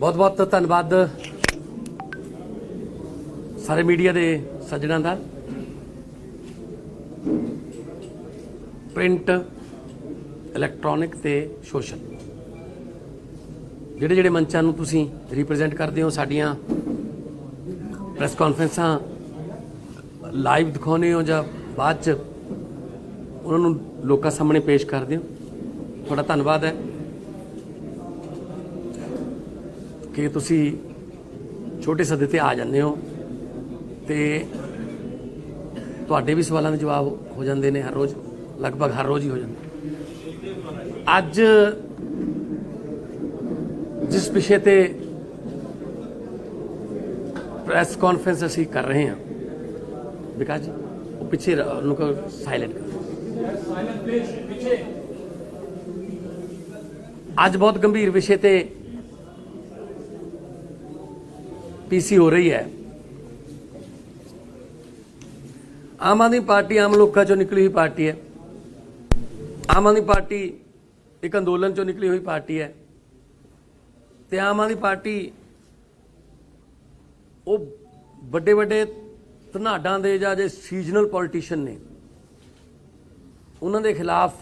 ਬਹੁਤ ਬਹੁਤ ਧੰਨਵਾਦ ਸਾਰੇ ਮੀਡੀਆ ਦੇ ਸੱਜਣਾਂ ਦਾ। ਪ੍ਰਿੰਟ, ਇਲੈਕਟ੍ਰੋਨਿਕ ਤੇ ਸੋਸ਼ਲ। ਜਿਹੜੇ ਜਿਹੜੇ ਮੰਚਾਂ ਨੂੰ ਤੁਸੀਂ ਰਿਪਰੈਜ਼ੈਂਟ ਕਰਦੇ ਹੋ, ਸਾਡੀਆਂ ਪ੍ਰੈਸ ਕਾਨਫਰੰਸਾਂ ਲਾਈਵ ਦਿਖਾਉਂਦੇ ਹੋ ਜਾਂ ਬਾਅਦ ਚ ਉਹਨਾਂ ਨੂੰ ਲੋਕਾਂ ਸਾਹਮਣੇ ਪੇਸ਼ ਕਰਦੇ ਹੋ। ਤੁਹਾਡਾ ਧੰਨਵਾਦ ਹੈ। ਕਿ ਤੁਸੀਂ ਛੋਟੇ ਸੱਦੇ ਤੇ ਆ ਜਾਂਦੇ ਹੋ ਤੇ ਤੁਹਾਡੇ ਵੀ ਸਵਾਲਾਂ ਦੇ ਜਵਾਬ ਹੋ ਜਾਂਦੇ ਨੇ ਹਰ ਰੋਜ਼, ਲਗਭਗ ਹਰ ਰੋਜ਼ ਹੀ ਹੋ ਜਾਂਦੇ ਅੱਜ ਜਿਸ ਵਿਸ਼ੇ ਤੇ ਪ੍ਰੈਸ ਕਾਨਫਰੰਸ ਅਸੀਂ ਕਰ ਰਹੇ ਹਾਂ, ਵਿਕਾਸ ਜੀ, ਉਹ ਪਿੱਛੇ ਉਹਨੂੰ ਕੋ ਸਾਇਲੈਂਟ ਕਰ। ਅੱਜ ਬਹੁਤ ਗੰਭੀਰ ਵਿਸ਼ੇ ਤੇ ਪੀਸੀ ਹੋ ਰਹੀ ਹੈ। ਆਮ ਆਦਮੀ ਪਾਰਟੀ ਆਮ ਲੋਕਾਂ ਚੋਂ ਨਿਕਲੀ ਹੋਈ ਪਾਰਟੀ ਹੈ। ਆਮ ਆਦਮੀ ਪਾਰਟੀ ਇੱਕ ਅੰਦੋਲਨ ਚੋਂ ਨਿਕਲੀ ਹੋਈ ਪਾਰਟੀ ਹੈ। ਤੇ ਆਮ ਆਦਮੀ ਪਾਰਟੀ ਉਹ ਵੱਡੇ ਵੱਡੇ ਧਨਾਡਾਂ ਦੇ ਜਾਂ ਜੇ ਸੀਜ਼ਨਲ ਪੋਲੀਟੀਸ਼ੀਅਨ ਨੇ, ਉਹਨਾਂ ਦੇ ਖਿਲਾਫ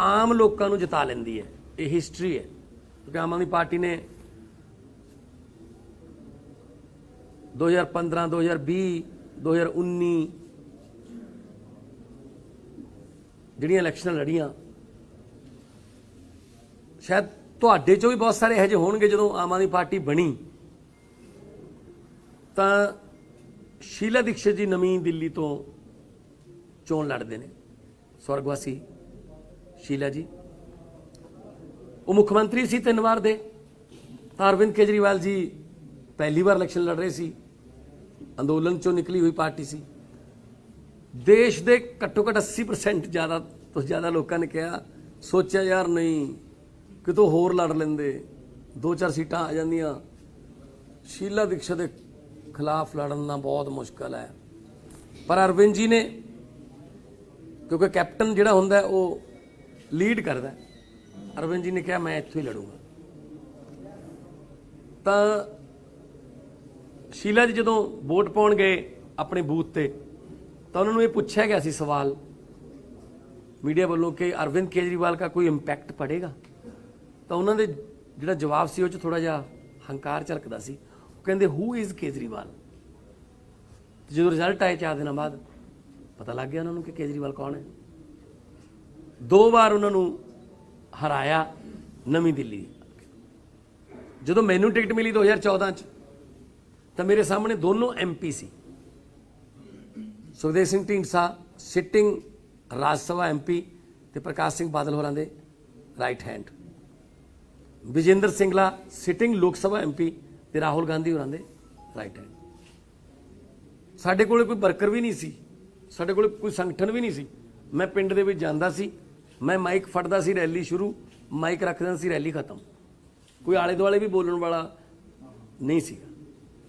ਆਮ ਲੋਕਾਂ ਨੂੰ ਜਿਤਾ ਲੈਂਦੀ ਹੈ। ਇਹ ਹਿਸਟਰੀ ਹੈ। ਕਿਉਂਕਿ ਆਮ ਆਦਮੀ ਪਾਰਟੀ ਨੇ 2015 2020 2019 ਜਿਹੜੀਆਂ ਇਲੈਕਸ਼ਨਾਂ ਲੜੀਆਂ, ਸ਼ਾਇਦ ਤੁਹਾਡੇ ਚੋਂ ਵੀ ਬਹੁਤ ਸਾਰੇ ਇਹੋ ਜਿਹੇ ਹੋਣਗੇ ਜਦੋਂ ਆਮ ਆਦਮੀ ਪਾਰਟੀ ਬਣੀ। ਤਾਂ ਸ਼ੀਲਾ ਦੀਕਸ਼ਿਤ ਜੀ ਨਵੀਂ ਦਿੱਲੀ ਤੋਂ ਚੋਣ ਲੜਦੇ ਨੇ। ਸਵਰਗਵਾਸੀ ਸ਼ੀਲਾ ਜੀ। ਉਹ ਮੁੱਖ ਮੰਤਰੀ ਸੀ ਤਿੰਨ ਵਾਰ ਦੇ। ਤਾਂ ਅਰਵਿੰਦ ਕੇਜਰੀਵਾਲ ਜੀ ਪਹਿਲੀ ਵਾਰ ਇਲੈਕਸ਼ਨ ਲੜ ਰਹੇ ਸੀ। ਅੰਦੋਲਨ ਚੋਂ ਨਿਕਲੀ ਹੋਈ ਪਾਰਟੀ ਸੀ। ਦੇਸ਼ ਦੇ ਘੱਟੋ ਘੱਟ 80% ਜ਼ਿਆਦਾ ਤੋਂ ਜ਼ਿਆਦਾ ਲੋਕਾਂ ਨੇ ਕਿਹਾ, ਸੋਚਿਆ ਯਾਰ ਨਹੀਂ, ਕਿਤੋਂ ਹੋਰ ਲੜ ਲੈਂਦੇ ਦੋ ਚਾਰ ਸੀਟਾਂ ਆ ਜਾਂਦੀਆਂ। ਸ਼ੀਲਾ ਦੀਕਸ਼ਤ ਦੇ ਖਿਲਾਫ ਲੜਨਾ ਬਹੁਤ ਮੁਸ਼ਕਲ ਹੈ। ਪਰ ਅਰਵਿੰਦ ਜੀ ਨੇ, ਕਿਉਂਕਿ ਕੈਪਟਨ ਜਿਹੜਾ ਹੁੰਦਾ ਉਹ ਲੀਡ ਕਰਦਾ ਅਰਵਿੰਦ ਜੀ ਨੇ ਕਿਹਾ, ਮੈਂ ਇੱਥੋਂ ਹੀ ਲੜੂੰਗਾ। ਤਾਂ ਸ਼ੀਲਾ ਜੀ ਜਦੋਂ ਵੋਟ ਪਾਉਣ ਗਏ ਆਪਣੇ ਬੂਥ ਤੇ, ਤਾਂ ਉਹਨਾਂ ਨੂੰ ਇਹ ਪੁੱਛਿਆ ਗਿਆ ਸੀ ਸਵਾਲ, ਮੀਡੀਆ ਵੱਲੋਂ ਕਿ ਅਰਵਿੰਦ ਕੇਜਰੀਵਾਲ ਦਾ ਕੋਈ ਇੰਪੈਕਟ ਪੜੇਗਾ? ਤਾਂ ਉਹਨਾਂ ਦੇ ਜਿਹੜਾ ਜਵਾਬ ਸੀ ਉਹ ਚ ਥੋੜਾ ਜਿਹਾ ਹੰਕਾਰ ਝਲਕਦਾ ਸੀ। ਉਹ ਕਹਿੰਦੇ ਹੂ ਇਜ਼ ਕੇਜਰੀਵਾਲ? ਜਦੋਂ ਰਿਜ਼ਲਟ ਆਏ ਚਾਰ ਦਿਨਾਂ ਬਾਅਦ, ਪਤਾ ਲੱਗ ਗਿਆ ਉਹਨਾਂ ਨੂੰ ਕਿ ਕੇਜਰੀਵਾਲ ਕੌਣ ਹੈ। ਦੋ ਵਾਰ ਉਹਨਾਂ ਨੂੰ ਹਰਾਇਆ ਨਵੀਂ ਦਿੱਲੀ। ਜਦੋਂ ਮੈਨੂੰ ਟਿਕਟ ਮਿਲੀ 2014 ਚ ਤਾਂ ਮੇਰੇ ਸਾਹਮਣੇ ਦੋਨੋਂ ਐਮਪੀ ਸੀ। ਸੁਖਦੇਵ ਸਿੰਘ ਢੀਂਡਸਾ, ਸਿਟਿੰਗ ਰਾਜ ਸਭਾ ਐਮਪੀ ਤੇ ਪ੍ਰਕਾਸ਼ ਸਿੰਘ ਬਾਦਲ ਹੋਰਾਂ ਦੇ right hand Vijender Singla, sitting Lok Sabha MP ਤੇ ਰਾਹੁਲ ਗਾਂਧੀ ਹੋਰਾਂ ਦੇ ਰਾਈਟ ਹੈਂਡ ਸਾਡੇ ਕੋਲੇ ਕੋਈ ਵਰਕਰ ਵੀ ਨਹੀਂ ਸੀ, ਸਾਡੇ ਕੋਲੇ ਕੋਈ ਸੰਗਠਨ ਵੀ ਨਹੀਂ ਸੀ। ਮੈਂ ਪਿੰਡ ਦੇ ਵਿੱਚ ਜਾਂਦਾ ਸੀ, ਮੈਂ ਮਾਈਕ ਫੜਦਾ ਸੀ ਰੈਲੀ ਸ਼ੁਰੂ, ਮਾਈਕ ਰੱਖਦਾ ਸੀ, ਰੈਲੀ ਖਤਮ। ਕੋਈ ਆਲੇ ਦੁਆਲੇ ਵੀ ਬੋਲਣ ਵਾਲਾ ਨਹੀਂ ਸੀਗਾ।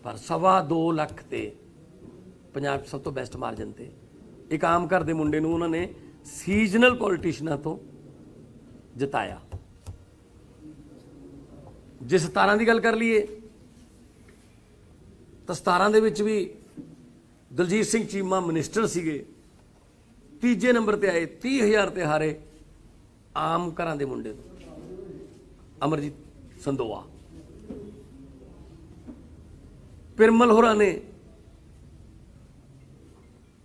ਪਰ ਸਵਾ 2 ਲੱਖ ਤੇ ਪੰਜਾਬ 'ਚ ਸਭ ਤੋਂ ਬੈਸਟ ਮਾਰਜਨ ਤੇ। ਇੱਕ ਆਮ ਘਰ ਦੇ ਮੁੰਡੇ ਨੂੰ ਉਹਨਾਂ ਨੇ ਸੀਜ਼ਨਲ ਪੋਲੀਟੀਸ਼ੀਅਨਾਂ ਤੋਂ ਜਿਤਾਇਆ। ਜੇ 17 ਦੀ ਗੱਲ ਕਰ ਲਈਏ, ਤਾਂ 17 ਦੇ ਵਿੱਚ ਵੀ ਦਲਜੀਤ ਸਿੰਘ ਚੀਮਾ ਮਿਨਿਸਟਰ ਸੀਗੇ। ਤੀਜੇ ਨੰਬਰ ਤੇ ਆਏ 30000 ਤੇ ਹਾਰੇ ਆਮ ਘਰਾਂ ਦੇ ਮੁੰਡੇ ਅਮਰਜੀਤ ਸੰਦੋਆ। ਪਿਰਮਲ ਹੋਰਾਂ ਨੇ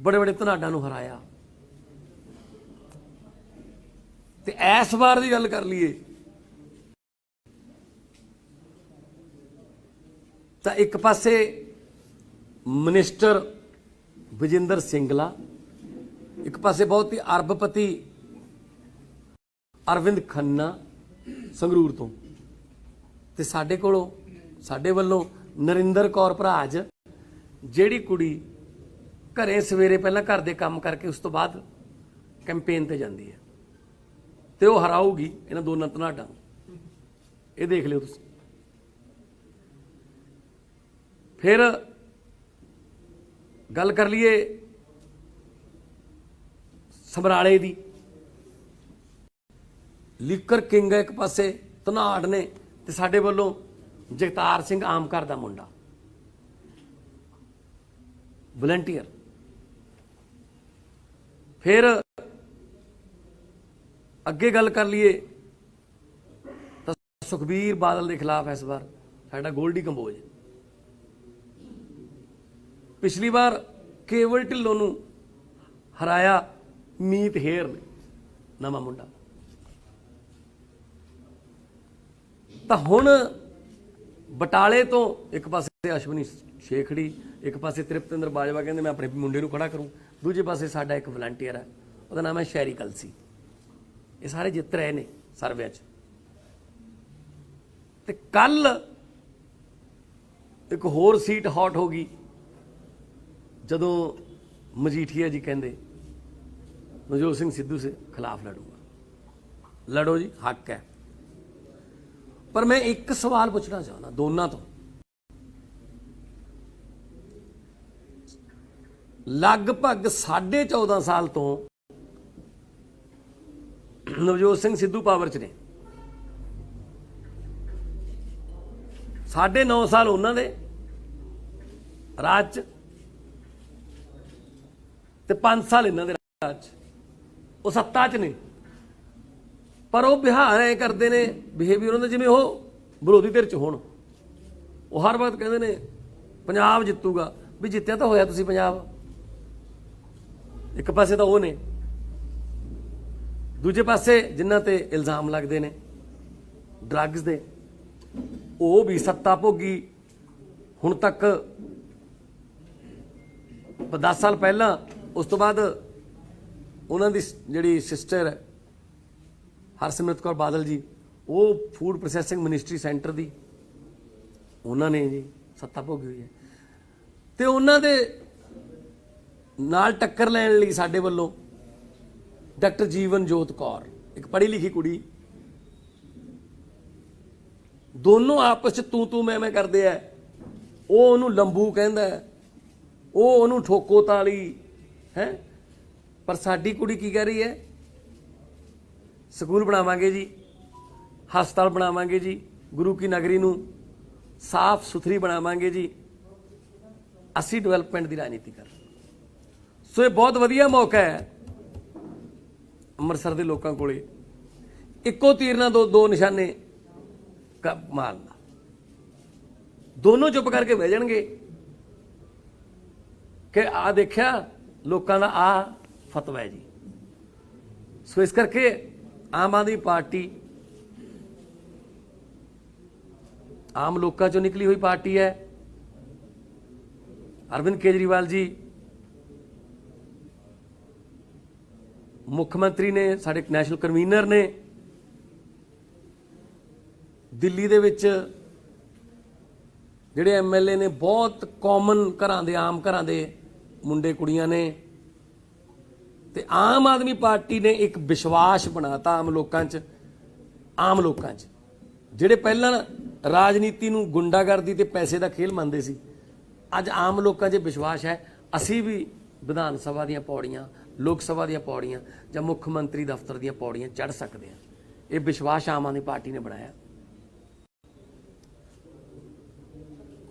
ਬੜੇ ਬੜੇ ਧਨਾਡਾਂ ਨੂੰ ਹਰਾਇਆ। ਤੇ ਇਸ ਵਾਰ ਦੀ ਗੱਲ ਕਰ ਲਈਏ, ਤਾਂ ਇੱਕ ਪਾਸੇ ਮਿਨਿਸਟਰ ਵਿਜੇਂਦਰ ਸਿੰਗਲਾ, ਇੱਕ ਪਾਸੇ ਬਹੁਤ ਹੀ ਅਰਬਪਤੀ ਅਰਵਿੰਦ ਖੰਨਾ ਸੰਗਰੂਰ ਤੋਂ। ਤੇ ਸਾਡੇ ਕੋਲੋਂ, ਸਾਡੇ ਵੱਲੋਂ ਨਰਿੰਦਰ ਕੌਰ ਭਰਾਜ ਜਿਹੜੀ ਕੁੜੀ ਘਰੇ ਸਵੇਰੇ ਪਹਿਲਾਂ ਘਰ ਦੇ ਕੰਮ ਕਰਕੇ ਉਸ ਤੋਂ ਬਾਅਦ ਕੈਂਪੇਨ ਤੇ ਜਾਂਦੀ ਹੈ। ਤੇ ਉਹ ਹਰਾਊਗੀ ਇਹਨਾਂ ਦੋਨਾਂ ਧਨਾਡਾਂ ਨੂੰ। ਇਹ ਦੇਖ ਲਿਓ ਤੁਸੀਂ। ਫਿਰ ਗੱਲ ਕਰ ਲਈਏ ਸਮਰਾਲੇ ਦੀ। ਲੀਕਰ ਕਿੰਗ ਇੱਕ ਪਾਸੇ, ਧਨਾੜ ਨੇ ਤੇ ਸਾਡੇ ਵੱਲੋਂ ਜਗਤਾਰ ਸਿੰਘ ਆਮ ਘਰ ਦਾ ਮੁੰਡਾ। ਵਲੰਟੀਅਰ ਫਿਰ ਅੱਗੇ ਗੱਲ ਕਰ ਲਈਏ ਤਾਂ ਸੁਖਬੀਰ ਬਾਦਲ ਦੇ ਖਿਲਾਫ ਇਸ ਵਾਰ ਸਾਡਾ ਗੋਲਡੀ ਕੰਬੋਜ। ਪਿਛਲੀ ਵਾਰ ਕੇਵਲ ਢਿੱਲੋਂ ਨੂੰ ਹਰਾਇਆ ਮੀਤ ਹੇਰ ਨੇ, ਨਵਾਂ ਮੁੰਡਾ। ਤਾਂ ਹੁਣ ਬਟਾਲੇ ਤੋਂ ਇੱਕ ਪਾਸੇ ਅਸ਼ਵਨੀ ਸ਼ੇਖੜੀ, ਇੱਕ ਪਾਸੇ ਤ੍ਰਿਪਤਿੰਦਰ ਬਾਜਵਾ ਕਹਿੰਦੇ, ਮੈਂ ਆਪਣੇ ਮੁੰਡੇ ਨੂੰ ਖੜਾ ਕਰੂੰ। ਦੂਜੇ ਪਾਸੇ ਸਾਡਾ ਇੱਕ ਵਲੰਟੀਅਰ ਹੈ, ਉਹਦਾ ਨਾਮ ਹੈ ਸ਼ੈਰੀ ਕਲਸੀ। ਇਹ ਸਾਰੇ ਜਿੱਤ ਰਹੇ ਨੇ ਸਰਵੇ 'ਚ। ਤੇ ਕੱਲ ਇੱਕ ਹੋਰ ਸੀਟ ਹੌਟ ਹੋ ਗਈ, ਜਦੋਂ ਮਜੀਠੀਆ ਜੀ ਕਹਿੰਦੇ, ਨਵਜੋਤ ਸਿੰਘ ਸਿੱਧੂ ਸੇ ਖਿਲਾਫ ਲੜੂਗਾ। ਲੜੋ ਜੀ, ਹੱਕ ਹੈ। ਪਰ ਮੈਂ ਇੱਕ ਸਵਾਲ ਪੁੱਛਣਾ ਚਾਹੁੰਦਾ, ਦੋਨਾਂ ਤੋਂ। ਲਗਭਗ 14.5 ਸਾਲ ਤੋਂ ਨਵਜੋਤ ਸਿੰਘ ਸਿੱਧੂ ਪਾਵਰ 'ਚ ਨੇ। ਸਾਢੇ 9 ਸਾਲ ਉਹਨਾਂ ਦੇ ਰਾਜ 'ਚ ਤੇ 5 ਸਾਲ ਇਹਨਾਂ ਦੇ ਰਾਜ 'ਚ। ਉਹ ਸੱਤਾ 'ਚ ਨੇ। ਪਰ ਉਹ ਬਿਹਾਰ ਐ ਕਰਦੇ ਨੇ, ਬਿਹੇਵੀਅਰ ਉਹਨਾਂ ਦਾ ਜਿਵੇਂ ਉਹ ਵਿਰੋਧੀ ਧਿਰ 'ਚ ਹੋਣ। ਉਹ ਹਰ ਵਕਤ ਕਹਿੰਦੇ ਨੇ, ਪੰਜਾਬ ਜਿੱਤੂਗਾ। ਵੀ ਜਿੱਤਿਆ ਤਾਂ ਹੋਇਆ ਤੁਸੀਂ ਪੰਜਾਬ। ਇੱਕ ਪਾਸੇ ਤਾਂ ਉਹ ਨੇ। ਦੂਜੇ ਪਾਸੇ ਜਿਨ੍ਹਾਂ ਤੇ ਇਲਜ਼ਾਮ ਲੱਗਦੇ ਨੇ ਡਰੱਗਸ ਦੇ, ਉਹ ਵੀ ਸੱਤਾ ਭੋਗੀ। ਹੁਣ ਤੱਕ 10 ਸਾਲ ਪਹਿਲਾਂ, ਉਸ ਤੋਂ ਬਾਅਦ ਉਹਨਾਂ ਦੀ ਜਿਹੜੀ ਸਿਸਟਰ ਹੈ ਹਰਸਿਮਰਤ ਕੌਰ ਬਾਦਲ ਜੀ, ਉਹ ਫੂਡ ਪ੍ਰੋਸੈਸਿੰਗ ਮਿਨਿਸਟਰੀ ਸੈਂਟਰ ਦੀ, ਉਹਨਾਂ ਨੇ ਜੀ ਸੱਤਾ ਭੋਗੀ ਹੋਈ ਹੈ। ਤੇ ਉਹਨਾਂ ਦੇ ਨਾਲ ਟੱਕਰ ਲੈਣ ਲਈ ਸਾਡੇ ਵੱਲੋਂ ਡਾਕਟਰ ਜੀਵਨ ਜੋਤ ਕੌਰ, ਇੱਕ ਪੜ੍ਹੀ ਲਿਖੀ ਕੁੜੀ, ਦੋਨੋਂ ਆਪਸ ਚ ਤੂੰ ਤੂੰ ਮੈਂ ਮੈਂ ਕਰਦੇ ਆ। ਉਹ ਉਹਨੂੰ ਲੰਬੂ ਕਹਿੰਦਾ ਉਹ ਉਹਨੂੰ ਠੋਕੋ ਤਾਲੀ, ਹੈ? ਪਰ ਸਾਡੀ ਕੁੜੀ ਕੀ ਕਹਿ ਰਹੀ ਹੈ? ਸਕੂਲ ਬਣਾਵਾਂਗੇ ਜੀ, ਹਸਪਤਾਲ ਬਣਾਵਾਂਗੇ ਜੀ, ਗੁਰੂ ਕੀ ਨਗਰੀ ਨੂੰ ਸਾਫ਼ ਸੁਥਰੀ ਬਣਾਵਾਂਗੇ ਜੀ। ਅਸੀਂ ਡਿਵੈਲਪਮੈਂਟ ਦੀ ਰਾਜਨੀਤੀ ਕਰ ਸੋ ਇਹ ਬਹੁਤ ਵਧੀਆ ਮੌਕਾ ਹੈ ਅੰਮ੍ਰਿਤਸਰ ਦੇ ਲੋਕਾਂ ਕੋਲੇ। ਇੱਕੋ ਤੀਰ ਨਾਲ ਦੋ ਦੋ ਨਿਸ਼ਾਨੇ ਕ- ਦੋਨੋਂ ਚੁੱਪ ਕਰਕੇ ਬਹਿ ਜਾਣਗੇ ਕਿ ਆ ਦੇਖਿਆ ਲੋਕਾਂ ਦਾ ਆ ਫਤਵਾ ਹੈ ਜੀ। ਸੋ ਇਸ ਕਰਕੇ ਆਮ ਆਦਮੀ ਪਾਰਟੀ, ਆਮ ਲੋਕਾਂ ਚੋਂ ਨਿਕਲੀ ਹੋਈ ਪਾਰਟੀ ਹੈ। ਅਰਵਿੰਦ ਕੇਜਰੀਵਾਲ ਜੀ, ਮੁੱਖ ਮੰਤਰੀ ਨੇ, ਸਾਡੇ ਨੈਸ਼ਨਲ ਕਨਵੀਨਰ ਨੇ, ਦਿੱਲੀ ਦੇ ਵਿੱਚ ਜਿਹੜੇ ਐਮਐਲਏ ਨੇ, ਬਹੁਤ ਕਾਮਨ ਘਰਾਂ ਦੇ, ਆਮ ਘਰਾਂ ਦੇ ਮੁੰਡੇ ਕੁੜੀਆਂ ਨੇ ਤੇ ਆਮ ਆਦਮੀ ਪਾਰਟੀ ਨੇ ਇੱਕ ਵਿਸ਼ਵਾਸ ਬਣਾਤਾ ਆਮ ਲੋਕਾਂ 'ਚ, ਆਮ ਲੋਕਾਂ 'ਚ। ਜਿਹੜੇ ਪਹਿਲਾਂ ਰਾਜਨੀਤੀ ਨੂੰ ਗੁੰਡਾਗਰਦੀ ਤੇ ਪੈਸੇ ਦਾ ਖੇਲ ਮੰਨਦੇ ਸੀ, ਅੱਜ ਆਮ ਲੋਕਾਂ 'ਚ ਵਿਸ਼ਵਾਸ ਹੈ, ਅਸੀਂ ਵੀ ਵਿਧਾਨ ਸਭਾ ਦੀਆਂ ਪੌੜੀਆਂ, ਲੋਕ ਸਭਾ ਦੀਆਂ ਪੌੜੀਆਂ ਜਾਂ ਮੁੱਖ ਮੰਤਰੀ ਦਫ਼ਤਰ ਦੀਆਂ ਪੌੜੀਆਂ ਚੜ ਸਕਦੇ ਹਾਂ। ਇਹ ਵਿਸ਼ਵਾਸ ਆਮ ਆਦਮੀ ਪਾਰਟੀ ਨੇ ਬਣਾਇਆ।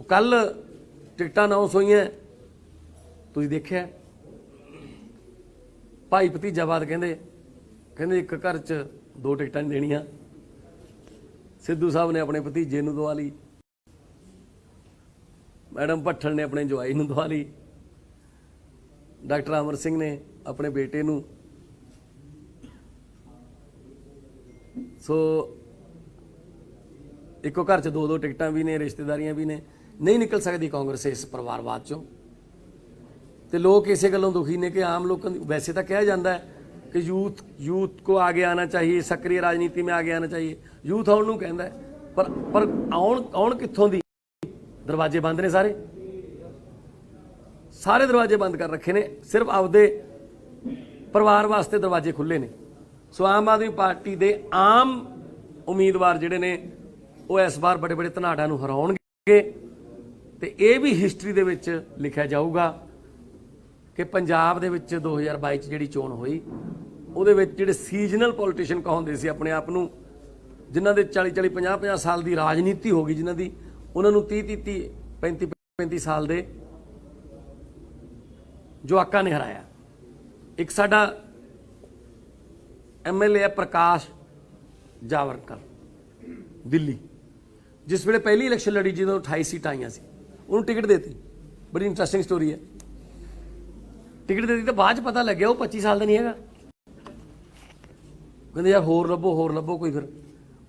ਕੱਲ ਟਿਕਟਾਂ ਅਨਾਉਂਸ ਹੋਈਆਂ। ਤੁਸੀਂ ਦੇਖਿਆ? ਭਾਈ ਭਤੀਜਾਬਾਦ ਕਹਿੰਦੇ ਕਹਿੰਦੇ ਇੱਕ ਘਰ 'ਚ ਦੋ ਟਿਕਟਾਂ ਨਹੀਂ ਦੇਣੀਆਂ। ਸਿੱਧੂ ਸਾਹਿਬ ਨੇ ਆਪਣੇ ਭਤੀਜੇ ਨੂੰ ਦਵਾ ਲਈ। ਮੈਡਮ ਭੱਠਲ ਨੇ ਆਪਣੇ ਜਵਾਈ ਨੂੰ ਦਵਾ ਲਈ। ਡਾਕਟਰ ਅਮਰ ਸਿੰਘ ਨੇ ਆਪਣੇ ਬੇਟੇ ਨੂੰ। ਸੋ, ਇੱਕੋ ਘਰ 'ਚ ਦੋ ਦੋ ਟਿਕਟਾਂ ਵੀ ਨੇ, ਰਿਸ਼ਤੇਦਾਰੀਆਂ ਵੀ ਨੇ। ਨਹੀਂ ਨਿਕਲ ਸਕਦੀ ਕਾਂਗਰਸ ਇਸ ਪਰਿਵਾਰਵਾਦ 'ਚੋਂ। ਤੇ ਲੋਕ ਇਸੇ ਗੱਲੋਂ ਦੁਖੀ ਨੇ ਕਿ ਆਮ ਲੋਕਾਂ ਦੀ ਵੈਸੇ ਤਾਂ ਕਿਹਾ ਜਾਂਦਾ ਹੈ ਕਿ ਯੂਥ ਯੂਥ ਕੋ ਆਗੇ ਆਣਾ ਚਾਹੀਏ ਸਕਰੀ ਰਾਜਨੀਤੀ ਮੇ ਆਗੇ ਆਣਾ ਚਾਹੀਏ। ਯੂਥ ਆਉਣ ਨੂੰ ਕਹਿੰਦਾ ਪਰ ਪਰ ਆਉਣ ਆਉਣ ਕਿੱਥੋਂ ਦੀ? ਦਰਵਾਜ਼ੇ ਬੰਦ ਨੇ ਸਾਰੇ। ਸਾਰੇ ਦਰਵਾਜ਼ੇ ਬੰਦ ਕਰ ਰੱਖੇ ਨੇ। ਸਿਰਫ ਆਪਦੇ ਪਰਿਵਾਰ ਵਾਸਤੇ ਦਰਵਾਜ਼ੇ ਖੁੱਲੇ ਨੇ। ਸੋ ਆਮ ਆਦਮੀ ਪਾਰਟੀ ਦੇ ਆਮ ਉਮੀਦਵਾਰ ਜਿਹੜੇ ਨੇ, ਉਹ ਇਸ ਵਾਰ ਬੜੇ ਬੜੇ ਧਨਾੜਾਂ ਨੂੰ ਹਰਾਉਣਗੇ। ਤੇ ਇਹ ਵੀ ਹਿਸਟਰੀ ਦੇ ਵਿੱਚ ਲਿਖਿਆ ਜਾਊਗਾ। ਕਿ ਪੰਜਾਬ ਦੇ ਵਿੱਚ 2022 ਚ ਜਿਹੜੀ ਚੋਣ ਹੋਈ, ਉਹਦੇ ਵਿੱਚ ਜਿਹੜੇ ਸੀਜ਼ਨਲ ਪੋਲੀਟੀਸ਼ੀਅਨ ਕਹਾਉਂਦੇ ਸੀ ਆਪਣੇ ਆਪ ਨੂੰ, ਜਿਨ੍ਹਾਂ ਦੇ 40 40 50 50 ਸਾਲ ਦੀ ਰਾਜਨੀਤੀ ਹੋ ਗਈ, ਜਿਨ੍ਹਾਂ ਦੀ ਉਹਨਾਂ ਨੂੰ 30 30 35 35 ਸਾਲ ਦੇ ਜਵਾਕਾਂ ਨੇ ਹਰਾਇਆ। ਇੱਕ ਸਾਡਾ ਐਮਐਲਏ ਹੈ ਪ੍ਰਕਾਸ਼ ਜਾਵਰਕਰ ਦਿੱਲੀ, ਜਿਸ ਵੇਲੇ ਪਹਿਲੀ ਇਲੈਕਸ਼ਨ ਲੜੀ, ਜਦੋਂ 28 ਸੀਟਾਂ ਆਈਆਂ ਸੀ। ਉਹਨੂੰ ਟਿਕਟ ਦੇਤੀ। ਬੜੀ ਇੰਟਰਸਟਿੰਗ ਸਟੋਰੀ ਹੈ। ਟਿਕਟ ਦੇ ਦਿੱਤੀ ਤਾਂ ਬਾਅਦ ਚ ਪਤਾ ਲੱਗਿਆ, ਉਹ 25 ਸਾਲ ਦਾ ਨਹੀਂ ਹੈਗਾ। ਕਹਿੰਦੇ ਯਾਰ ਹੋਰ ਲੱਭੋ ਹੋਰ ਲੱਭੋ ਕੋਈ ਫਿਰ।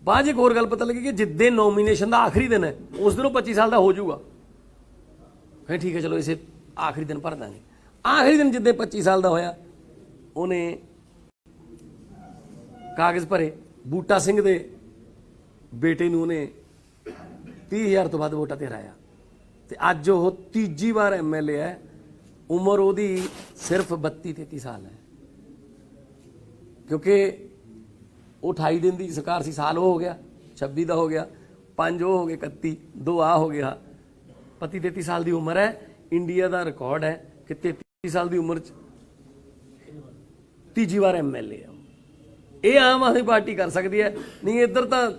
ਬਾਅਦ 'ਚ ਇੱਕ ਹੋਰ ਗੱਲ ਪਤਾ ਲੱਗੀ ਕਿ ਜਿੱਦੇ ਨੋਮੀਨੇਸ਼ਨ ਦਾ ਆਖਰੀ ਦਿਨ ਹੈ, ਉਸ ਦਿਨ ਉਹ 25 ਸਾਲ ਦਾ ਹੋ ਜਾਊਗਾ। ਫਿਰ ਠੀਕ ਹੈ, ਚਲੋ ਇਸੇ ਆਖਰੀ ਦਿਨ ਭਰ ਦਾਂਗੇ। ਆਖਰੀ ਦਿਨ ਜਿੱਦੇ 25 ਸਾਲ ਦਾ ਹੋਇਆ, ਉਹਨੇ ਕਾਗਜ਼ ਭਰੇ, ਬੂਟਾ ਸਿੰਘ ਦੇ ਬੇਟੇ ਨੂੰ ਉਹਨੇ 30000 ਤੋਂ ਵੱਧ ਵੋਟਾਂ ਤੇ ਹਰਾਇਆ। ਤੇ ਅੱਜ ਉਹ ਤੀਜੀ ਵਾਰ ਐਮਐਲਏ ਹੈ ਉਮਰ ਉਹਦੀ ਸਿਰਫ 32 33 ਸਾਲ ਹੈ। ਕਿਉਂਕਿ ਉਹ 28 ਦਿਨ ਦੀ ਸਰਕਾਰ ਸੀ, ਸਾਲ ਉਹ ਹੋ ਗਿਆ 26 ਦਾ ਹੋ ਗਿਆ 5 ਉਹ ਹੋ ਗਏ 31 ਦੋ ਆ ਹੋ ਗਿਆ 32 33 ਸਾਲ ਦੀ ਉਮਰ ਹੈ, ਇੰਡੀਆ ਦਾ ਰਿਕਾਰਡ ਹੈ ਕਿ 33 ਸਾਲ ਦੀ ਉਮਰ ਚ ਤੀਜੀ ਵਾਰ ਐਮਐਲਏ ਆ ਇਹ ਆਮ ਆਦਮੀ ਪਾਰਟੀ ਕਰ ਸਕਦੀ ਹੈ। ਨਹੀਂ, ਇੱਧਰ ਤਾਂ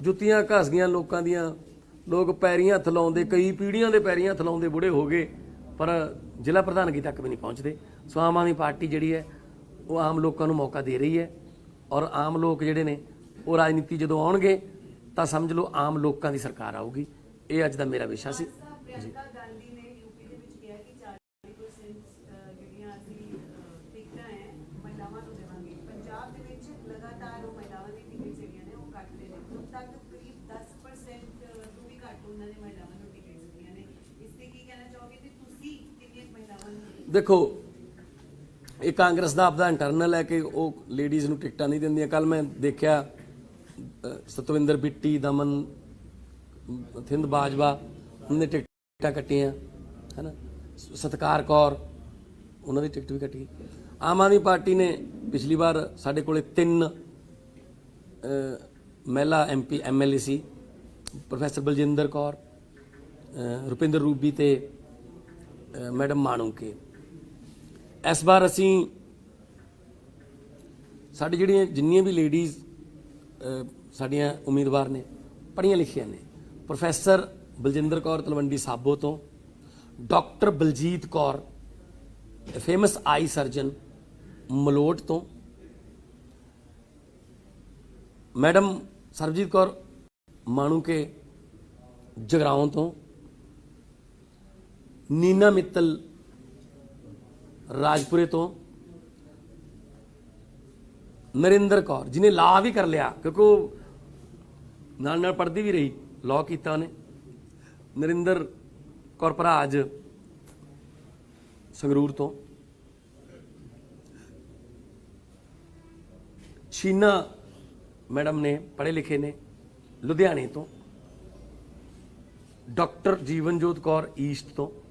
ਜੁੱਤੀਆਂ ਘਸ ਗਈਆਂ ਲੋਕਾਂ ਦੀਆਂ, ਲੋਕ ਪੈਰੀਆਂ ਹੱਥ ਲਾਉਂਦੇ, ਕਈ ਪੀੜ੍ਹੀਆਂ ਦੇ ਪੈਰੀਆਂ ਹੱਥ ਲਾਉਂਦੇ ਬੁੜੇ ਹੋ ਗਏ, ਪਰ ਜ਼ਿਲ੍ਹਾ ਪ੍ਰਧਾਨਗੀ ਤੱਕ ਵੀ ਨਹੀਂ ਪਹੁੰਚਦੇ। ਸੋ ਆਮ ਆਦਮੀ ਪਾਰਟੀ ਜਿਹੜੀ ਹੈ ਉਹ ਆਮ ਲੋਕਾਂ ਨੂੰ ਮੌਕਾ ਦੇ ਰਹੀ ਹੈ ਔਰ ਆਮ ਲੋਕ ਜਿਹੜੇ ਨੇ ਉਹ ਰਾਜਨੀਤੀ ਜਦੋਂ ਆਉਣਗੇ ਤਾਂ ਸਮਝ ਲਓ ਆਮ ਲੋਕਾਂ ਦੀ ਸਰਕਾਰ ਆਊਗੀ। ਇਹ ਅੱਜ ਦਾ ਮੇਰਾ ਵਿਸ਼ਾ ਸੀ। ਪ੍ਰਿਯੰਕਾ ਗਾਂਧੀ ਨੇ ਯੂਪੀ ਦੇ ਵਿੱਚ ਕਿਹਾ ਕਿ 40% ਅਹ, ਜਿਹੜੀਆਂ ਅਸੀਂ ਅਹ, ਟਿਕਟਾਂ ਹੈ ਮਹਿਲਾਵਾਂ ਨੂੰ ਦੇਵਾਂਗੇ ਪੰਜਾਬ ਦੇ ਵਿੱਚ ਲਗਾਤਾਰ ਉਹ ਮਹਿਲਾਵਾਂ ਦੀ ਟਿਕਟ ਜਿਹੜੀਆਂ ਨੇ ਉਹ ਕੱਟਦੇ ਨੇ ਹੁਣ ਤੱਕ ਕਰੀਬ 10% ਤੋਂ ਵੀ ਘੱਟ ਉਹਨਾਂ ਨੇ ਮਹਿਲਾਵਾਂ ਨੂੰ ਟਿਕਟ ਦਿੱਤੀਆਂ ਨੇ ਇਸ ਤੇ ਕੀ ਕਹਿਣਾ ਚਾਹੋਗੇ ਤੇ ਤੁਸੀਂ ਕਿੰਨੀਆਂ ਮਹਿਲਾਵਾਂ ਨੂੰ ਦੇਖੋ ਇਹ ਕਾਂਗਰਸ ਦਾ ਆਪਦਾ ਇੰਟਰਨਲ ਹੈ ਕਿ ਉਹ ਲੇਡੀਜ਼ ਨੂੰ ਟਿਕਟਾਂ ਨਹੀਂ ਦਿੰਦੀਆਂ। ਕੱਲ ਮੈਂ ਦੇਖਿਆ ਸਤਵਿੰਦਰ ਬਿੱਟੀ ਦਮਨ ਥਿੰਦ ਬਾਜਵਾ ਉਹਨਾਂ ਨੇ ਟਿਕਟਾਂ ਕੱਟੀਆਂ ਹੈਨਾ? ਸ- ਸਤਕਾਰ ਕੌਰ ਉਹਨਾਂ ਦੀ ਟਿਕਟ ਵੀ ਕੱਟੀ। ਆਮ ਆਦਮੀ ਪਾਰਟੀ ਨੇ ਪਿਛਲੀ ਵਾਰ ਸਾਡੇ ਕੋਲੇ ਤਿੰਨ ਅ, ਮਹਿਲਾ ਐਮਪੀ ਐਮਐਲਏ ਸੀ। ਪ੍ਰੋਫੈਸਰ ਬਲਜਿੰਦਰ ਕੌਰ ਰੁਪਿੰਦਰ ਰੂਬੀ ਤੇ ਮੈਡਮ ਮਾਣੂਕੇ। ਇਸ ਵਾਰ ਅਸੀਂ ਸਾਡੀ ਜਿਹੜੀਆਂ ਜਿੰਨੀਆਂ ਵੀ ਲੇਡੀਜ਼ ਸਾਡੀਆਂ ਉਮੀਦਵਾਰ ਨੇ, ਪੜ੍ਹੀਆਂ ਲਿਖੀਆਂ ਨੇ, ਪ੍ਰੋਫੈਸਰ ਬਲਜਿੰਦਰ ਕੌਰ ਤਲਵੰਡੀ ਸਾਬੋ ਤੋਂ, doctor Baljit Kaur famous eye surgeon Malout ਤੋਂ, ਮੈਡਮ ਸਰਬਜੀਤ ਕੌਰ ਮਾਣੂ ਕੇ ਜਗਰਾਉਂ ਤੋਂ, ਨੀਨਾ ਮਿੱਤਲ ਰਾਜਪੁਰੇ ਤੋਂ ਨਰਿੰਦਰ ਕੌਰ, ਜਿਹਨੇ ਲਾ ਵੀ ਕਰ ਲਿਆ, ਕਿਉਂਕਿ ਉਹ ਨਾਲ ਨਾਲ ਪੜ੍ਹਦੀ ਵੀ ਰਹੀ ਲਾਅ ਕੀਤਾ ਉਹਨੇ। ਨਰਿੰਦਰ ਕੌਰ ਭਰਾ ਅੱਜ ਸੰਗਰੂਰ ਤੋਂ। ਸ਼ੀਨਾ ਮੈਡਮ ਨੇ ਪੜ੍ਹੇ ਲਿਖੇ ਨੇ, ਲੁਧਿਆਣੇ ਤੋਂ। ਡਾਕਟਰ ਜੀਵਨਜੋਤ ਕੌਰ ਈਸਟ ਤੋਂ।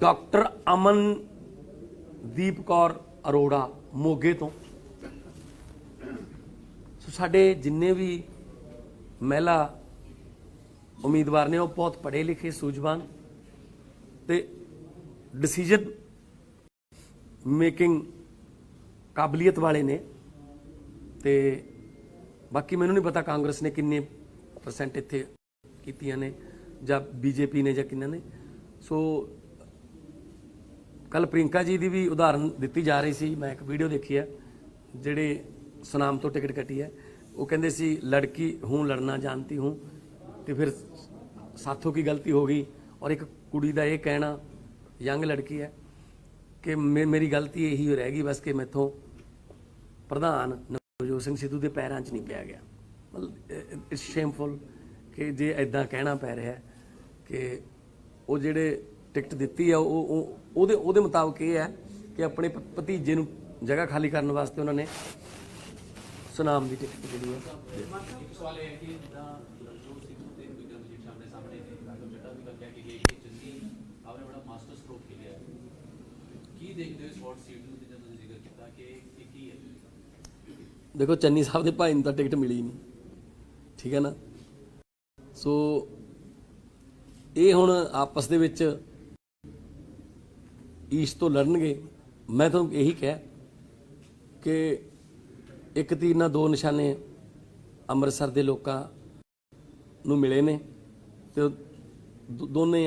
ਡਾਕਟਰ ਅਮਨਦੀਪ ਕੌਰ ਅਰੋੜਾ ਮੋਗੇ ਤੋਂ। ਸੋ ਸਾਡੇ ਜਿੰਨੇ ਵੀ ਮਹਿਲਾ ਉਮੀਦਵਾਰ ਨੇ, ਉਹ ਬਹੁਤ ਪੜ੍ਹੇ ਲਿਖੇ, ਸੂਝਵਾਨ ਤੇ ਡਿਸੀਜਨ ਮੇਕਿੰਗ ਕਾਬਲੀਅਤ ਵਾਲੇ ਨੇ ਤੇ ਬਾਕੀ ਮੈਨੂੰ ਨਹੀਂ ਪਤਾ ਕਾਂਗਰਸ ਨੇ ਕਿੰਨੇ ਪਰਸੈਂਟ ਇੱਥੇ ਕੀਤੀਆਂ ਨੇ ਜਾਂ ਬੀਜੇਪੀ ਨੇ ਜਾਂ ਕਿੰਨਾ ਨੇ। ਸੋ ਕੱਲ ਪ੍ਰਿੰਕਾ ਜੀ ਦੀ ਵੀ ਉਦਾਹਰਨ ਦਿੱਤੀ ਜਾ ਰਹੀ ਸੀ, ਮੈਂ ਇੱਕ ਵੀਡੀਓ ਦੇਖੀ ਹੈ, ਜਿਹੜੇ ਸੁਨਾਮ ਤੋਂ ਟਿਕਟ ਕੱਟੀ ਹੈ। ਉਹ ਕਹਿੰਦੇ ਸੀ, ਲੜਕੀ ਹੂੰ, ਲੜਨਾ ਜਾਣਤੀ ਹੂੰ। ਤੇ ਫਿਰ ਸਾਥੋਂ ਕੀ ਗਲਤੀ ਹੋ ਗਈ? ਔਰ ਇੱਕ ਕੁੜੀ ਦਾ ਇਹ ਕਹਿਣਾ, ਯੰਗ ਲੜਕੀ ਹੈ, ਕਿ ਮੇ- ਮੇਰੀ ਗਲਤੀ ਇਹੀ ਰਹਿ ਗਈ ਬਸ ਕਿ ਮੈਥੋਂ ਪ੍ਰਧਾਨ ਨਵਜੋਤ ਸਿੰਘ ਸਿੱਧੂ ਦੇ ਪੈਰਾਂ 'ਚ ਨਹੀਂ ਪਿਆ ਗਿਆ। ਮਤਲਬ ਇਟਸ ਸ਼ੇਮਫੁਲ ਕਿ ਜੇ ਐਦਾਂ ਕਹਿਣਾ ਪੈ ਰਿਹਾ ਕਿ ਉਹ ਜਿਹੜੇ ਟਿਕਟ ਦਿੱਤੀ ਆ ਉਹ, ਉਹ- ਉਹਦੇ ਉਹਦੇ ਮੁਤਾਬਕ ਇਹ ਹੈ ਕਿ ਆਪਣੇ ਭਤੀਜੇ ਨੂੰ ਜਗ੍ਹਾ ਖਾਲੀ ਕਰਨ ਵਾਸਤੇ ਉਹਨਾਂ ਨੇ ਸੁਨਾਮ ਦੀ ਟਿਕਟ ਜਿਹੜੀ ਹੈ ਦਿੱਤੀ। ਇੱਕ ਸਵਾਲ ਇਹ ਹੈ ਕਿ ਜਿੱਦਾਂ ਨਵਜੋਤ ਸਿੰਘ ਤੇ ਵਿਕਰਮਜੀਤ ਸਾਹਮਣੇ ਸਾਹਮਣੇ ਨੇ ਵੀ ਗੱਲ ਕਹਿ ਕੇ ਗਏ ਆਪਨੇ ਬੜਾ ਮਾਸਟਰ ਸਟ੍ਰੋਕ ਖੇਲਿਆ ਕੀ ਦੇਖਦੇ ਹੋ ਇਸ ਵਾਰਡ ਸੀਟ ਨੂੰ ਜਿੱਦਾਂ ਤੁਸੀਂ ਜ਼ਿਕਰ ਕੀਤਾ ਕਿ ਇਹ ਕੀ ਹੈ ਦੇਖੋ ਚੰਨੀ ਸਾਹਿਬ ਦੇ ਭਾਈ ਨੂੰ ਤਾਂ ਟਿਕਟ ਮਿਲੀ ਨਹੀਂ ਠੀਕ ਹੈ ਨਾ ਸੋ ਇਹ ਹੁਣ ਆਪਸ ਦੇ ਵਿੱਚ ਈਸਟ ਤੋਂ ਲੜਨਗੇ। ਮੈਂ ਤੁਹਾਨੂੰ ਇਹੀ ਕਿਹਾ ਕਿ ਇੱਕ ਤੀਰ ਨਾਲ ਦੋ ਨਿਸ਼ਾਨੇ ਅੰਮ੍ਰਿਤਸਰ ਦੇ ਲੋਕਾਂ ਨੂੰ ਮਿਲੇ ਨੇ ਤੇ ਦੋ- ਦੋਨੇ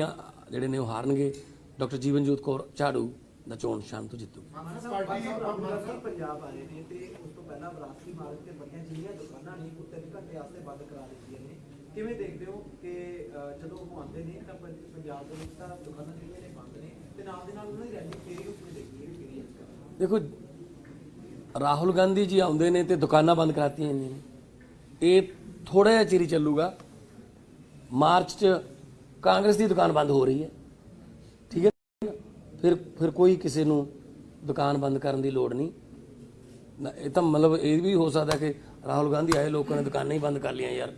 ਜਿਹੜੇ ਨੇ ਉਹ ਹਾਰਨਗੇ। ਡਾਕਟਰ ਜੀਵਨਜੋਤ ਕੌਰ ਝਾੜੂ ਦਾ ਚੋਣ ਨਿਸ਼ਾਨ ਤੋਂ ਜਿੱਤੂ। ਪਾਰਟੀ ਅੰਮ੍ਰਿਤਸਰ ਪੰਜਾਬ ਨੇ ਤੇ ਉਸ ਤੋਂ ਪਹਿਲਾਂ ਵਿਰਾਸਤੀ ਮਾਰਗ ਤੇ ਬਣੀਆਂ ਜਿਹੜੀਆਂ ਦੁਕਾਨਾਂ ਨੇ ਉਹ ਤਿੰਨ ਘੰਟੇ ਵਾਸਤੇ ਬੰਦ ਕਰਾ ਦਿੱਤੀਆਂ ਨੇ। ਕਿਵੇਂ ਦੇਖਦੇ ਹੋ ਕਿ ਜਦੋਂ ਉਹ ਆਉਂਦੇ ਨੇ ਤਾਂ ਪੰਜਾਬ ਦੇ ਵਿੱਚ ਤਾਂ ਦੁਕਾਨਾਂ ਜਿਹੜੀਆਂ ਨੇ ਬੰਦ ਨੇ। ਤੇ ਨਾਲ ਦੇ ਨਾਲ ਉਹਨਾਂ ਦੀ ਰੈਲੀ ਫੇਰੀ ਉਸ ਦੇਖੀ ਕਿਹੜੀ ਦੇਖੋ ਰਾਹੁਲ ਗਾਂਧੀ ਜੀ ਆਉਂਦੇ ਨੇ ਤੇ ਦੁਕਾਨਾਂ ਬੰਦ ਕਰਾਤੀਆਂ ਜਾਂਦੀਆਂ ਨੇ। ਇਹ ਥੋੜਾ ਜਿਹਾ ਚਿਰ ਚੱਲੂਗਾ। ਮਾਰਚ 'ਚ ਕਾਂਗਰਸ ਦੀ ਦੁਕਾਨ ਬੰਦ ਹੋ ਰਹੀ ਹੈ। ਠੀਕ ਹੈ? ਫਿਰ ਫਿਰ ਕੋਈ ਕਿਸੇ ਨੂੰ ਦੁਕਾਨ ਬੰਦ ਕਰਨ ਦੀ ਲੋੜ ਨਹੀਂ। ਨਾ, ਇਹ ਤਾਂ ਮਤਲਬ ਇਹ ਵੀ ਹੋ ਸਕਦਾ ਕਿ ਰਾਹੁਲ ਗਾਂਧੀ ਆਏ ਲੋਕਾਂ ਨੇ ਦੁਕਾਨਾਂ ਹੀ ਬੰਦ ਕਰ ਲਈਆਂ ਯਾਰ।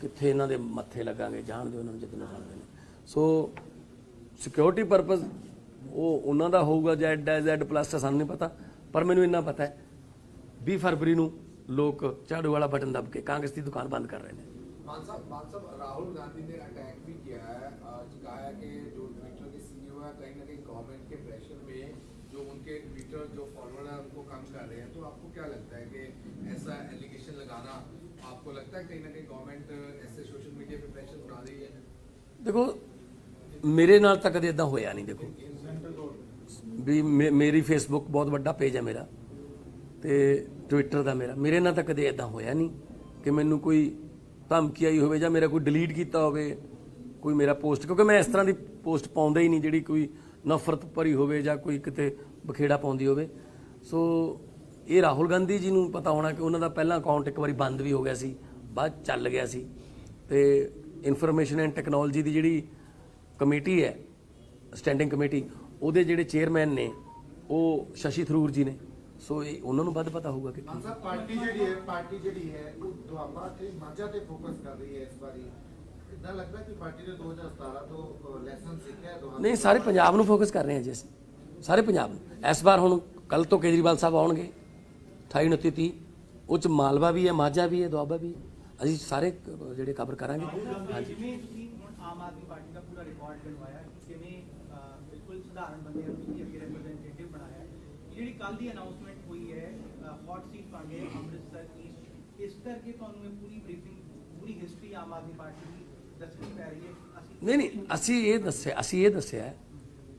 ਕਿੱਥੇ ਇਹਨਾਂ ਦੇ ਮੱਥੇ ਲੱਗਾਂਗੇ ਜਾਣ ਦਿਓ ਉਹਨਾਂ ਨੂੰ ਜਿੱਦਣ ਖਾਂਦੇ ਨੇ। ਸੋ ਸਿਕਿਉਰਿਟੀ ਪਰਪਸ ਉਹ ਉਹਨਾਂ ਦਾ ਹੋਊਗਾ ਜ਼ੈਡ ਹੈ ਜ਼ੈਡ ਪਲੱਸ ਹੈ ਸਾਨੂੰ ਨਹੀਂ ਪਤਾ ਪਰ ਮੈਨੂੰ ਇੰਨਾ ਪਤਾ ਹੈ 20 ਫਰਵਰੀ ਨੂੰ ਲੋਕ ਝਾੜੂ ਵਾਲਾ ਬਟਨ ਦਬ ਕੇ ਕਾਂਗਰਸ ਦੀ ਦੁਕਾਨ ਬੰਦ ਕਰ ਰਹੇ ਨੇ मान साहब मान साहब राहुल गांधी ने अटैक भी किया है आज कहा है कि जो ट्विटर के सीईओ है कहीं ना कहीं गवर्नमेंट के प्रेशर में जो उनके ट्विटर जो फॉलोअर है उनको कम कर रहे हैं तो आपको क्या लगता है कि ऐसा एलिगेशन लगाना आपको लगता है कहीं ना कहीं गवर्नमेंट ऐसे सोशल मीडिया पे प्रेशर बना रही है ਦੇਖੋ ਮੇਰੇ ਨਾਲ ਤਾਂ ਕਦੇ ਇਦਾਂ ਹੋਇਆ ਨਹੀਂ ਦੇਖੋ ਵੀ ਮੇ- ਮੇਰੀ ਫੇਸਬੁੱਕ ਬਹੁਤ ਵੱਡਾ ਪੇਜ ਹੈ ਮੇਰਾ ਤੇ ਟਵਿੱਟਰ ਦਾ ਮੇਰਾ। ਮੇਰੇ ਨਾਲ ਤਾਂ ਕਦੇ ਇਦਾਂ ਹੋਇਆ ਨਹੀਂ ਕਿ ਮੈਨੂੰ ਕੋਈ ਧਮਕੀ ਆਈ ਹੋਵੇ ਜਾਂ ਮੇਰਾ ਕੋਈ ਡਿਲੀਟ ਕੀਤਾ ਹੋਵੇ, ਕੋਈ ਮੇਰਾ ਪੋਸਟ ਕਿਉਂਕਿ ਮੈਂ ਇਸ ਤਰ੍ਹਾਂ ਦੀ ਪੋਸਟ ਪਾਉਂਦਾ ਹੀ ਨਹੀਂ ਜਿਹੜੀ ਕੋਈ ਨਫ਼ਰਤ ਭਰੀ ਹੋਵੇ ਜਾਂ ਕੋਈ ਕਿਤੇ ਬਖੇੜਾ ਪਾਉਂਦੀ ਹੋਵੇ। ਸੋ ਇਹ ਰਾਹੁਲ ਗਾਂਧੀ ਜੀ ਨੂੰ ਪਤਾ ਹੋਣਾ ਕਿ ਉਹਨਾਂ ਦਾ ਪਹਿਲਾ ਅਕਾਊਂਟ ਇੱਕ ਵਾਰੀ ਬੰਦ ਵੀ ਹੋ ਗਿਆ ਸੀ, ਬਾਅਦ ਚੱਲ ਗਿਆ ਸੀ। ਤੇ ਇਨਫੋਰਮੇਸ਼ਨ ਐਂਡ ਟੈਕਨੋਲੋਜੀ ਦੀ ਜਿਹੜੀ ਕਮੇਟੀ ਹੈ ਸਟੈਂਡਿੰਗ ਕਮੇਟੀ ਉਹਦੇ ਜਿਹੜੇ ਚੇਅਰਮੈਨ ਨੇ ਉਹ ਸ਼ਸ਼ੀ ਥਰੂਰ ਜੀ ਨੇ। ਸੋ ਇਹ ਉਹਨਾਂ ਨੂੰ ਵੱਧ ਪਤਾ ਹੋਊਗਾ ਕਿ ਮਾਨ ਸਾਹਿਬ ਪਾਰਟੀ ਜਿਹੜੀ ਹੈ ਪਾਰਟੀ ਜਿਹੜੀ ਹੈ ਉਹ ਦੁਆਬਾ ਤੇ ਮਾਝਾ ਤੇ ਫੋਕਸ ਕਰ ਰਹੀ ਹੈ ਇਸ ਵਾਰੀ। ਇਦਾਂ ਲੱਗਦਾ ਕਿ ਪਾਰਟੀ ਨੇ 2017 ਤੋਂ ਲੈਸਨ ਸਿੱਖਿਆ ਹੈ ਦੁਆਬਾ? ਨਹੀਂ ਸਾਰੇ ਪੰਜਾਬ ਨੂੰ ਫੋਕਸ ਕਰ ਰਹੇ ਹਾਂ ਜੀ ਅਸੀਂ। ਸਾਰੇ ਪੰਜਾਬ ਨੂੰ। ਇਸ ਵਾਰ ਹੁਣ ਕੱਲ ਤੋਂ ਕੇਜਰੀਵਾਲ ਸਾਹਿਬ ਆਉਣਗੇ। 28 29 30 ਉਹ ਚ ਮਾਲਵਾ ਵੀ ਹੈ ਮਾਝਾ ਵੀ ਹੈ ਦੁਆਬਾ ਵੀ ਅਸੀਂ ਸਾਰੇ ਜਿਹੜੇ ਕਵਰ ਕਰਾਂਗੇ। ਹਾਂਜੀ ਜਿਵੇਂ ਤੁਸੀਂ ਹੁਣ ਆਮ ਆਦਮੀ ਪਾਰਟੀ ਦਾ ਪੂਰਾ ਰਿਕਾਰਡ ਬਣਵਾਇਆ ਕਿ ਕਿਵੇਂ ਅਹ, ਬਿਲਕੁਲ ਸਧਾਰਨ ਬੰਦਿਆਂ ਨੂੰ ਅੱਗੇ ਰਿਪਰੈਜ਼ੈਂਟੇਟਿਵ ਬਣਾਇਆ। ਜਿਹੜੀ ਕੱਲ ਦੀ ਅਨਾਉਂਸਮੈਂਟ ਹੋਈ ਹੈ ਹੌਟ ਸੀਟ ਪਾਂਗੇ ਅੰਮ੍ਰਿਤਸਰ ਈਸਟ ਇਸ ਕਰਕੇ ਤੁਹਾਨੂੰ ਇਹ ਪੂਰੀ ਬਰੀਫਿੰਗ ਪੂਰੀ ਹਿਸਟਰੀ ਆਮ ਆਦਮੀ ਪਾਰਟੀ ਦੀ ਦੱਸਣੀ ਪੈ ਰਹੀ ਹੈ। ਨਹੀਂ ਨਹੀਂ, ਅਸੀਂ ਇਹ ਦੱਸਿਆ, ਅਸੀਂ ਇਹ ਦੱਸਿਆ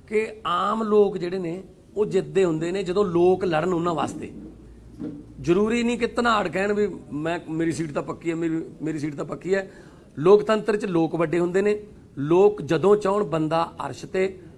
ਕਿ ਆਮ ਲੋਕ ਜਿਹੜੇ ਨੇ, ਉਹ ਜਿੱਤਦੇ ਹੁੰਦੇ ਨੇ ਜਦੋਂ ਲੋਕ ਲੜਨ ਉਹਨਾਂ ਵਾਸਤੇ। ਜ਼ਰੂਰੀ ਨਹੀਂ ਕਿ ਧਨਾੜ ਕਹਿਣ ਵੀ ਮੈਂ, ਮੇਰੀ ਸੀਟ ਤਾਂ ਪੱਕੀ ਹੈ, ਮੇਰੀ ਮੇਰੀ ਸੀਟ ਤਾਂ ਪੱਕੀ ਹੈ। ਲੋਕਤੰਤਰ 'ਚ ਲੋਕ ਵੱਡੇ ਹੁੰਦੇ ਨੇ। ਲੋਕ ਜਦੋਂ ਚਾਹਣ, ਬੰਦਾ ਅਰਸ਼ ਤੇ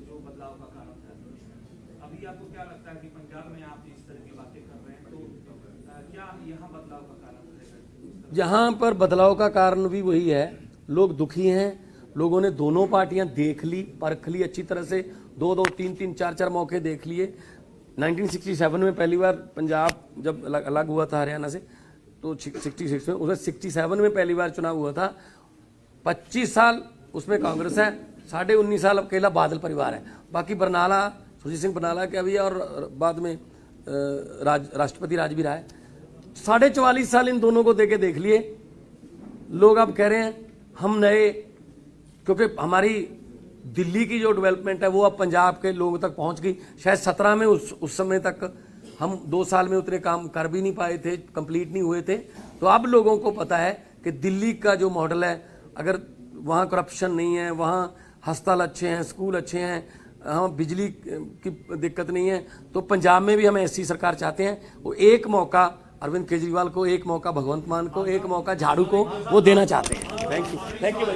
जो बदलाव का कारण था अभी आपको क्या लगता है कि पंजाब में आप इस तरह की बातें कर रहे हैं तो क्या यहाँ बदलाव का कारण यहाँ पर बदलाव का कारण भी वही है। लोग दुखी हैं, लोगों ने दोनों पार्टियाँ देख ली, परख ली अच्छी तरह से। दो दो, तीन तीन, चार चार मौके देख लिए। 1967 में पहली बार पंजाब जब अलग अलग हुआ था हरियाणा से तो 66 में उसमें 67 में पहली बार चुनाव हुआ था। 25 साल उसमें कांग्रेस है साढ़े उन्नीस साल अकेला बादल परिवार है। बाकी बरनाला सुरजीत सिंह बरनाला का भी है और बाद में राज, राष्ट्रपति रहा है साढ़े चवालीस साल इन दोनों को देके देख लिए। लोग अब कह रहे हैं, हम नए, क्योंकि हमारी दिल्ली की जो डेवलपमेंट है, वो अब पंजाब के लोगों तक पहुँच गई। शायद सत्रह में उस उस समय तक हम दो साल में उतने काम कर भी नहीं पाए थे कंप्लीट नहीं हुए थे। तो अब लोगों को पता है कि दिल्ली का जो मॉडल है, अगर वहाँ करप्शन नहीं है, वहाँ हस्पताल अच्छे हैं स्कूल अच्छे हैं हम बिजली की दिक्कत नहीं है तो पंजाब में भी हम ऐसी सरकार चाहते हैं वो एक मौका अरविंद केजरीवाल को एक मौका भगवंत मान को एक मौका झाड़ू को वो देना चाहते हैं। Thank you thank you